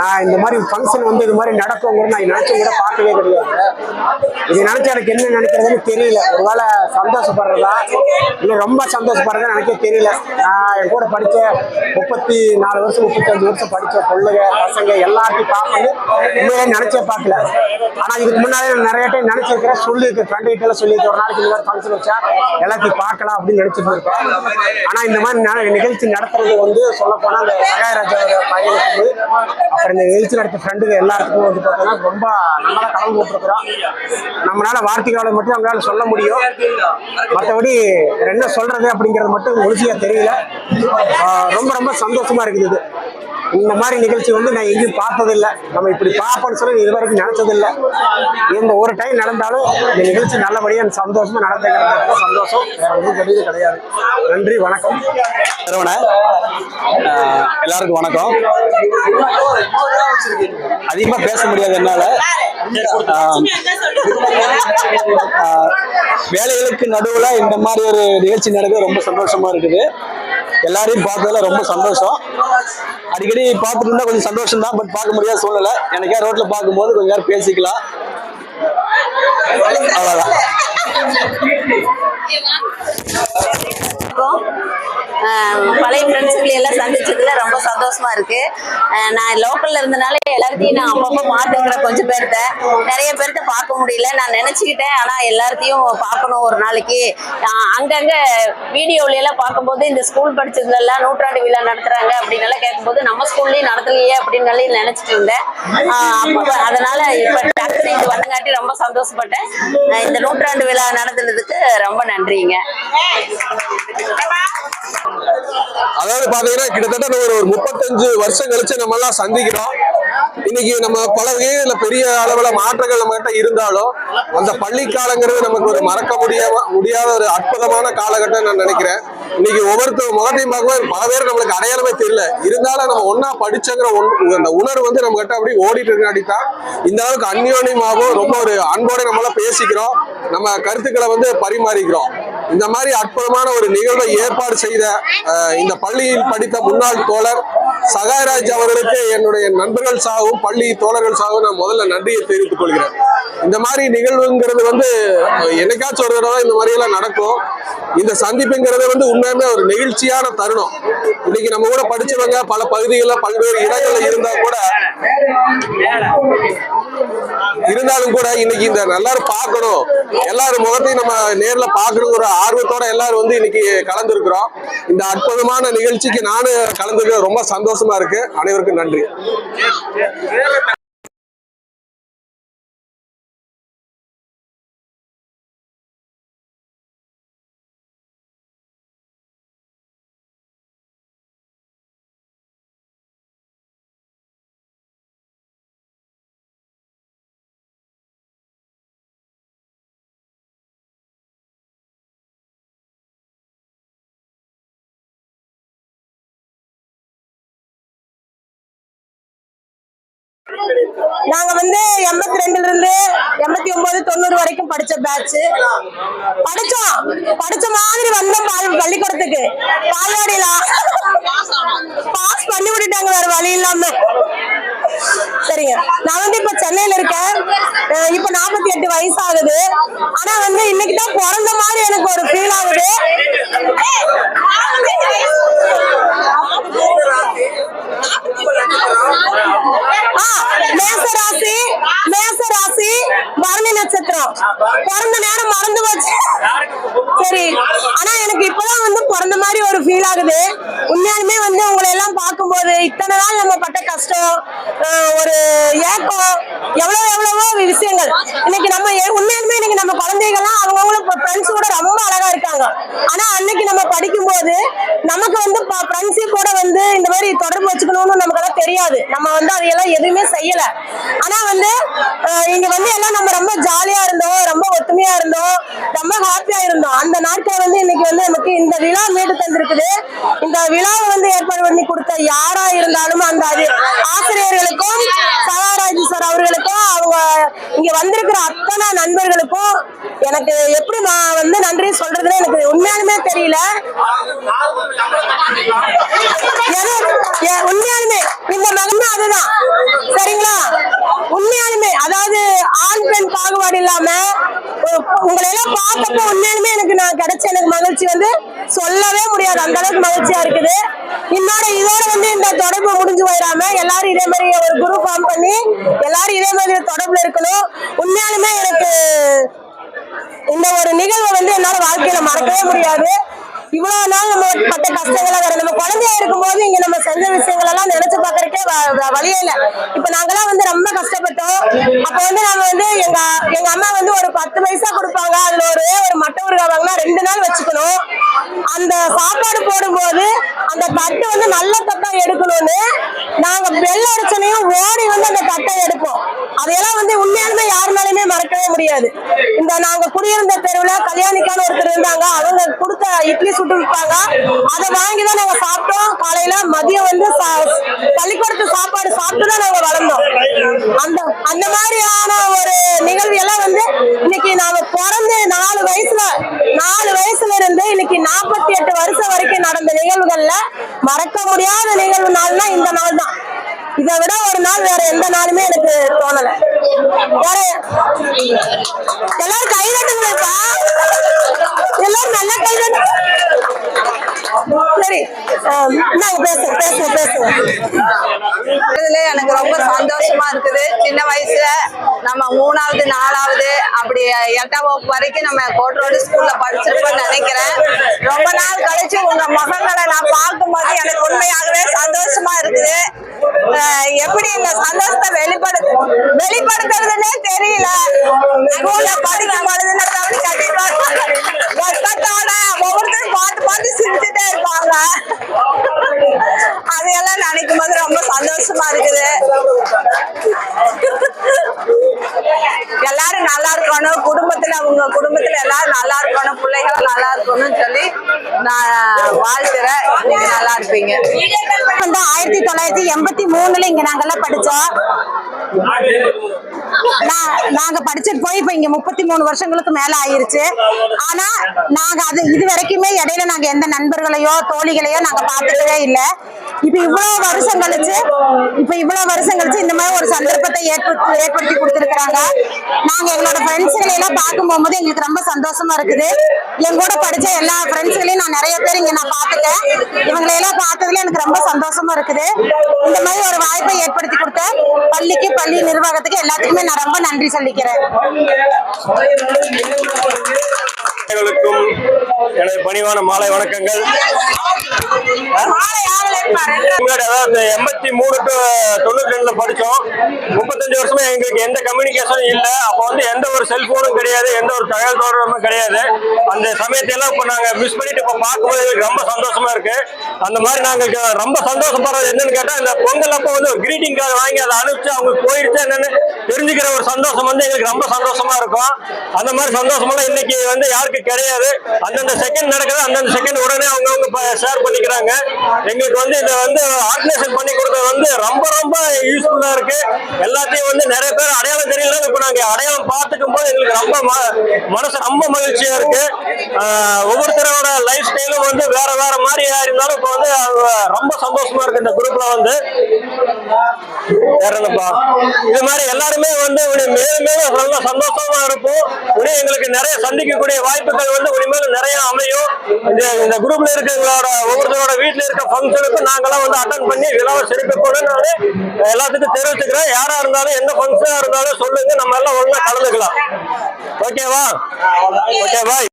நான் இந்த மாதிரி ஃபங்க்ஷன் வந்து இது மாதிரி நடக்குங்கிறது நான் நினைச்சு கூட பார்க்கவே கிடையாது. இது நினைச்சா எனக்கு என்ன நினைக்கிறதுன்னு தெரியல. ஒருவேளை சந்தோஷப்படுறதா? இல்லை ரொம்ப சந்தோஷப்படுறதா எனக்கே தெரியல. நான் என் கூட படித்த முப்பத்தி நாலு வருஷம் முப்பத்தஞ்சு வருஷம் படித்த பொண்ணுங்க பசங்க எல்லாத்தையும் பார்க்கணும் உண்மையிலே நினைச்சே பார்க்கல. ஆனால் இதுக்கு முன்னாலே நான் நிறைய டைம் நினைச்சிருக்கிறேன். சொல்லியிருக்கேன். ஃப்ரெண்ட் கிட்ட சொல்லியிருக்கேன். ஒரு நாளைக்கு இந்த மாதிரி ஃபங்க்ஷன் வச்சா எல்லாத்தையும் பார்க்கலாம் அப்படின்னு நினைச்சிட்டு இருக்கேன் ஆனால் இந்த மாதிரி நிகழ்ச்சி நடத்துறது வந்து சொல்ல போனா அந்த சகாயராஜாவோட பையனுக்கு அப்புறம் இந்த நிகழ்ச்சி நடத்த ஃப்ரெண்டுங்க எல்லாத்துக்கும் வந்து பார்த்தோன்னா ரொம்ப நல்லா கலந்து போட்டுருக்குறோம் நம்மளால வார்த்தைகளை மட்டும் நம்மளால சொல்ல முடியும். மற்றபடி என்ன சொல்றது அப்படிங்கிறது மட்டும் முழுசியா தெரியல. ரொம்ப ரொம்ப சந்தோஷமா இருக்குது இது. இந்த மாதிரி நிகழ்ச்சி வந்து நான் எங்கேயும் பார்த்ததில்லை. நம்ம இப்படி பார்ப்போம்னு சொல்லி இது வரைக்கும் நினைச்சதில்லை. இந்த ஒரு டைம் நடந்தாலும் இந்த நிகழ்ச்சி நல்லபடியாக சந்தோஷமாக நடந்துக்கிறது சந்தோஷம். வேற ஒன்றும் பெரியது கிடையாது. நன்றி வணக்கம். சரவண எல்லாருக்கும் வணக்கம். அதிகமாக பேச முடியாது என்னால். வேலைகளுக்கு நடுவில் இந்த மாதிரி ஒரு நிகழ்ச்சி நடக்க ரொம்ப சந்தோஷமா இருக்குது. எல்லாரையும் பார்த்ததுல ரொம்ப சந்தோஷம். அடிக்கடி பார்த்துட்டு இருந்தா கொஞ்சம் சந்தோஷம் தான் பட் பார்க்க முடியாத சூழ்நிலை. எனக்கே ரோட்ல பார்க்கும்போது கொஞ்சம் நேரம் பேசிக்கலாம். அவ்வளவுதான். பழைய ஃப்ரெண்ட்ஸுகளை எல்லாம் சந்திச்சதுல ரொம்ப சந்தோஷமா இருக்கு. நான் லோக்கல்ல இருந்தனால எல்லாத்தையும் நான் அப்பப்போ பார்த்துக்கிறேன் கொஞ்சம் பேர்த்த. நிறைய பேர்த்த பார்க்க முடியல. நான் நினைச்சுக்கிட்டேன். ஆனா எல்லாத்தையும் பார்க்கணும் ஒரு நாளைக்கு. அங்கங்க வீடியோல எல்லாம் பார்க்கும்போது இந்த ஸ்கூல் படிச்சதுல எல்லாம் நூற்றாண்டு விழா நடத்துறாங்க அப்படின்னு எல்லாம் கேட்கும்போது நம்ம ஸ்கூல்லயும் நடத்தலையே அப்படின்னு நினைச்சிட்டு இருந்தேன். அஹ் அதனால இப்ப டக்குனு இது வந்தங்காட்டி ரொம்ப சந்தோஷப்பட்டேன். இந்த நூற்றாண்டு விழா நடத்துனதுக்கு ரொம்ப நன்றிங்க. அதாவது பாத்தீங்கன்னா கிட்டத்தட்ட ஒரு ஒரு முப்பத்தஞ்சு வருஷம் கழிச்சு நம்ம எல்லாம் சந்திக்கிறோம். இன்னைக்கு நம்ம பல வகையில பெரிய அளவுல மாற்றங்கள் நம்ம கிட்ட இருந்தாலும் அந்த பள்ளி காலங்கிறது நமக்கு ஒரு மறக்க முடியாம முடியாத ஒரு அற்புதமான காலகட்டம் நான் நினைக்கிறேன். இன்னைக்கு ஒவ்வொருத்தர் முகத்தையும் பார்க்கும்போது பல பேர் நம்மளுக்கு அடையாளமே தெரியல. இருந்தாலும் நம்ம ஒன்னா படிச்சங்கிற அந்த உணர்வு வந்து நம்ம கிட்ட அப்படியே ஓடிட்டு இருக்காடி தான் இந்த அளவுக்கு அந்யோன்யமாகவும் ரொம்ப ஒரு அன்போட நம்மளாம் பேசிக்கிறோம். நம்ம கருத்துக்களை வந்து பரிமாறிக்கிறோம். இந்த மாதிரி அற்புதமான ஒரு நிகழ்வை ஏற்பாடு செய்த இந்த பள்ளியில் படித்த முன்னாள் தோழர் சகாயராஜ் அவர்களுக்கு என்னுடைய நண்பர்கள் சாகவும் பள்ளி தோழர்கள் சாகவும் நான் முதல்ல நன்றியை தெரிவித்துக் கொள்கிறேன். இந்த மாதிரி நிகழ்வுங்கிறது வந்து என்னைக்காச்சும் ஒரு தடவை இந்த மாதிரியெல்லாம் நடக்கும். இந்த சந்திப்புங்கிறது வந்து உண்மையுமே ஒரு நெகிழ்ச்சியான தருணம். இன்னைக்கு நம்ம கூட படிச்சவங்க பல பகுதிகளில் பல்வேறு இடங்கள்ல இருந்தா கூட இருந்தாலும் கூட இன்னைக்கு இந்த எல்லாரும் பார்க்கணும். எல்லாரும் முகத்தையும் நம்ம நேர்ல பார்க்கணும் ஒரு ஆர்வத்தோட எல்லாரும் வந்து இன்னைக்கு கலந்துருக்கிறோம். இந்த அற்புதமான நிகழ்ச்சிக்கு நானும் கலந்துக்க ரொம்ப சந்தோஷமா இருக்கு. அனைவருக்கும் நன்றி. நாங்க வந்து எண்பத்தி ரெண்டுல இருந்து எண்பத்தி ஒன்பது தொண்ணூறு வரைக்கும் படிச்ச பேட்ச் படிச்சோம். படிச்ச மாதிரி வந்தோம் பால் பள்ளிக்கூடத்துக்கு. பால்வாடியில பாஸ் பண்ணி விட்டுட்டாங்க வேற வழி இல்லாம. சரிங்க. நான் வந்து இப்ப சென்னையில இருக்கேன். இப்ப நாற்பத்தி எட்டு வயசு ஆகுது ஆனா வந்து இன்னைக்கு தான் பிறந்த மாதிரி எனக்கு ஒரு ஃபீல் ஆகுது ஆ, மேச ராசி மேச ராசி பரணி நட்சத்திரம் பிறந்த நேரம் மறந்து போச்சு சரி ஆனா எனக்கு இப்பதான் வந்து பிறந்த மாதிரி ஒரு ஃபீல் ஆகுது உண்மையாலுமே வந்து உங்களை எல்லாம் பார்க்கும்போது இத்தனை நாள் நம்ம பட்ட கஷ்டம் ஒரு ஏக்கம் எவ்வளவு எவ்வளவோ விஷயங்கள். இன்னைக்கு நம்ம உண்மையாலுமே இன்னைக்கு நம்ம குழந்தைகள்லாம் அவங்கவுங்களும் ஃப்ரெண்ட்ஸ் கூட ரொம்ப அழகா இருக்காங்க. ஆனா அன்னைக்கு நம்ம படிக்கும்போது நமக்கு வந்து ஃப்ரெண்ட்ஷிப் கூட வந்து இந்த மாதிரி தொடர்பு வச்சுக்கணும்னு தெரியாது. நம்ம வந்து அதையெல்லாம் எதுவுமே செய்யல. ஆனா வந்து இங்க வந்து எல்லாம் நம்ம ரொம்ப ஜாலியா இருந்தோம் ரொம்ப ஒத்துமையா இருந்தோம் ரொம்ப ஹாப்பியா இருந்தோம். அந்த நாட்கள் வந்து இன்னைக்கு வந்து நமக்கு இந்த விழா மீட்டு தந்திருக்குது. இந்த விழாவை வந்து ஏற்பாடு பண்ணி கொடுத்த யாரா இருந்தாலும் அந்த அது ஆசிரியர்களுக்கும் சகாராஜ் சார் அவர்களுக்கும் அவங்க இங்க வந்திருக்கிற அத்தனை நண்பர்களுக்கும் எனக்கு எப்படி நான் வந்து நன்றி சொல்றதுன்னு எனக்கு உண்மையாலுமே தெரியல. உண்மையாலுமே இந்த மகன் அதுதான். சரிங்களா? உண்மையாலுமே அதாவது ஆண் பெண் பாகுபாடு இல்லாம உங்களை எல்லாம் பார்த்தப்ப உண்மையாலுமே எனக்கு நான் கிடைச்ச எனக்கு மகிழ்ச்சி வந்து சொல்லவே முடியாது. அந்த அளவுக்கு மகிழ்ச்சியா இருக்குது. இன்னொரு இதோட வந்து இந்த தொடர்பு முடிஞ்சு போயிடாம எல்லாரும் இதே மாதிரி ஒரு குரூப் ஃபார்ம் பண்ணி எல்லாரும் இதே மாதிரி தொடர்புல இருக்கணும். உண்மையாலுமே எனக்கு இந்த ஒரு நிகழ்வை வந்து என்னால வாழ்க்கையில மறக்கவே முடியாது. இவ்வளவு நாள் நம்ம பட்ட கஷ்டங்களை வேற நம்ம குழந்தையா இருக்கும் போது இங்க நம்ம செஞ்ச விஷயங்கள் எல்லாம் நினைச்சு பாக்குறதுக்கே வ- வழியே இல்ல. இப்ப நாங்கெல்லாம் வந்து ரொம்ப கஷ்டப்பட்டோம். அப்ப வந்து நாங்க வந்து எங்க எங்க அம்மா வந்து ஒரு பத்து பைசா கொடுப்பாங்க. அதுல ஒரே ஒரு மட்டை ஊருகா வாங்கினா ரெண்டு நாள் வச்சுக்கணும். அந்த சாப்பாடு போடும்போது அந்த தட்டு வந்து நல்ல தட்டா எடுக்கணும்னு நாங்க வெள்ள அடிச்சனையும் ஓடி வந்து அந்த தட்டை எடுப்போம் அதையெல்லாம் வந்து உண்மையாலுமே யாருனாலுமே மறக்கவே முடியாது. இந்த நாங்க குடியிருந்த தெருவுல கல்யாணிக்கான ஒருத்தர் இருந்தாங்க. அவங்க கொடுத்த இட்லி சுட்டு விற்பாங்க. அதை வாங்கி தான் நாங்க சாப்பிட்டோம். காலையில மதியம் வந்து பள்ளிக்கூடத்து சாப்பாடு சாப்பிட்டு தான் நாங்க வளர்ந்தோம். அந்த அந்த மாதிரியான ஒரு நிகழ்வு எல்லாம் வந்து இன்னைக்கு நாங்க பிறந்து நாலு வயசுல நாலு வயசுல இருந்து இன்னைக்கு நாற்பத்தி எட்டு வருஷம் வரைக்கும் நடந்த நிகழ்வுகள்ல மறக்க முடியாத நிகழ்வு நாள்னா இந்த நாள் தான் இதை விட ஒரு நாள் வேற எந்த நாளுமே எனக்கு தோணல. வேற எல்லாரும் கை தட்டுங்களேப்பா எல்லாரும் நல்லா கை தட்டு. சரி ஆம், பேசுவோம் பேசுவோம் பேசுங்க இதுல எனக்கு ரொம்ப சந்தோஷமா இருக்குது. சின்ன வயசுல நம்ம மூணாவது நாலாவது அப்படி எட்டாம் வகுப்பு வரைக்கும் நம்ம கோட்ரோடு ஸ்கூல்ல படிச்சிருக்கோம்னு நினைக்கிறேன். ரொம்ப நாள் கழிச்சு உங்க முகங்களை நான் பார்க்கும்போது எனக்கு உண்மையாகவே சந்தோஷமா இருக்குது. எப்படி இந்த சந்தோஷத்தை வெளிப்படு வெளிப்படுத்துறதுன்னே தெரியல. ஸ்கூல்ல படிக்கும் பொழுதுன்னு கவனி கண்டிப்பா கஷ்டத்தோட ஒவ்வொருத்தரும் பார்த்து பார்த்து சிரிச்சுட்டே இருப்பாங்க அதையெல்லாம் நினைக்கும் போது ரொம்ப சந்தோஷமா இருக்குது எல்லாரும் நல்லா இருக்கணும் குடும்பத்துல உங்க குடும்பத்துல எல்லாரும் நல்லா இருக்கணும் பிள்ளைகள் நல்லா இருக்கணும்னு சொல்லி நான் வாழ்த்துறேன். நீங்க நல்லா இருப்பீங்க. வந்து ஆயிரத்தி தொள்ளாயிரத்தி எண்பத்தி மூணுல இங்க நாங்கெல்லாம் படிச்சோம். நாங்க படிச்சுட்டு போய் இப்ப இங்க முப்பத்தி மூணு வருஷங்களுக்கு மேல ஆயிருச்சு. ஆனா நாங்க அது இது வரைக்குமே இடையில நாங்க எந்த நண்பர்களையோ தோழிகளையோ நாங்க பாத்துக்கவே இல்ல. இப்ப இவ்வளவு வருஷம் கழிச்சு இப்ப இவ்வளவு வருஷம் கழிச்சு இந்த மாதிரி ஒரு சந்தர்ப்பத்தை ஏற்படுத்தி ஏற்படுத்தி கொடுத்திருக்கிறாங்க. நாங்க எங்களோட ஃப்ரெண்ட்ஸுகளை எல்லாம் பார்க்கும் போகும்போது எங்களுக்கு ரொம்ப சந்தோஷமா இருக்குது. என் கூட படிச்ச எல்லா ஃப்ரெண்ட்ஸுகளையும் நான் நிறைய பேர் இங்க நான் பார்த்துட்டேன். இவங்களை எல்லாம் பார்த்ததுல எனக்கு ரொம்ப சந்தோஷமா இருக்குது. இந்த மாதிரி ஒரு வாய்ப்பை ஏற்படுத்தி கொடுத்த பள்ளிக்கு பள்ளி நிர்வாகத்துக்கு எல்லாத்துக்குமே நான் ரொம்ப நன்றி சொல்லிக்கிறேன். அனைவருக்கும் எனது பணிவான மாலை வணக்கங்கள். எண்பத்தி மூணு டு தொண்ணூத்தி ரெண்டுல படிச்சோம். முப்பத்தஞ்சு வருஷமா எங்களுக்கு எந்த கம்யூனிகேஷனும் இல்ல. அப்ப வந்து எந்த ஒரு செல்போனும் கிடையாது. எந்த ஒரு தகவல் தொடர்பும் கிடையாது. அந்த சமயத்தை எல்லாம் இப்ப நாங்க மிஸ் பண்ணிட்டு இப்ப பார்க்கும்போது எங்களுக்கு ரொம்ப சந்தோஷமா இருக்கு. அந்த மாதிரி நாங்க ரொம்ப சந்தோஷப்படுறது என்னன்னு கேட்டா இந்த பொங்கல் அப்ப வந்து கிரீட்டிங் கார்டு வாங்கி அதை அனுப்பிச்சு அவங்களுக்கு போயிடுச்சு என்னன்னு தெரிஞ்சுக்கிற ஒரு சந்தோஷம் வந்து எங்களுக்கு ரொம்ப சந்தோஷமா இருக்கும். அந்த மாதிரி சந்தோஷமெல்லாம் இன்னைக்கு வந்து யாருக்கு கிடையாது. அந்தந்த செகண்ட் நடக்குது அந்தந்த செகண்ட் உடனே அவங்கவுங்க ஷேர் பண்ணிக்கிறாங்க. எங்களுக்கு வந்து இதை வந்து ஆர்கனைசேஷன் பண்ணி கொடுத்தது வந்து ரொம்ப ரொம்ப யூஸ்ஃபுல்லா இருக்கு. எல்லாத்தையும் வந்து நிறைய பேர் அடையாளம் தெரியல இப்ப நாங்க அடையாளம் பார்த்துக்கும் போது எங்களுக்கு ரொம்ப ம- மனசு ரொம்ப மகிழ்ச்சியா இருக்கு. ஒவ்வொருத்தரோட லைஃப் ஸ்டைலும் வந்து வேற வேற மாதிரி இருந்தாலும் இப்ப வந்து அவங்க ரொம்ப சந்தோஷமா இருக்கு இந்த குரூப்ல வந்து. வேற இது மாதிரி எல்லாருமே வந்து மேலும் மேலும் நல்லா சந்தோஷமா இருப்போம். இனி எங்களுக்கு நிறைய சந்திக்கக்கூடிய வாய்ப்பு வாய்ப்புகள் வந்து இனிமேல் நிறைய அமையும். இந்த இந்த குரூப்ல இருக்கிறவங்களோட ஒவ்வொருத்தரோட வீட்டுல இருக்க ஃபங்க்ஷனுக்கு நாங்களாம் வந்து அட்டன் பண்ணி விழாவை சிறப்பிப்போம்னு நான் எல்லாத்துக்கும் தெரிவிச்சுக்கிறேன். யாரா இருந்தாலும் எந்த ஃபங்க்ஷனா இருந்தாலும் சொல்லுங்க. நம்ம எல்லாம் ஒழுங்கா கலந்துக்கலாம். ஓகேவா? Okay bye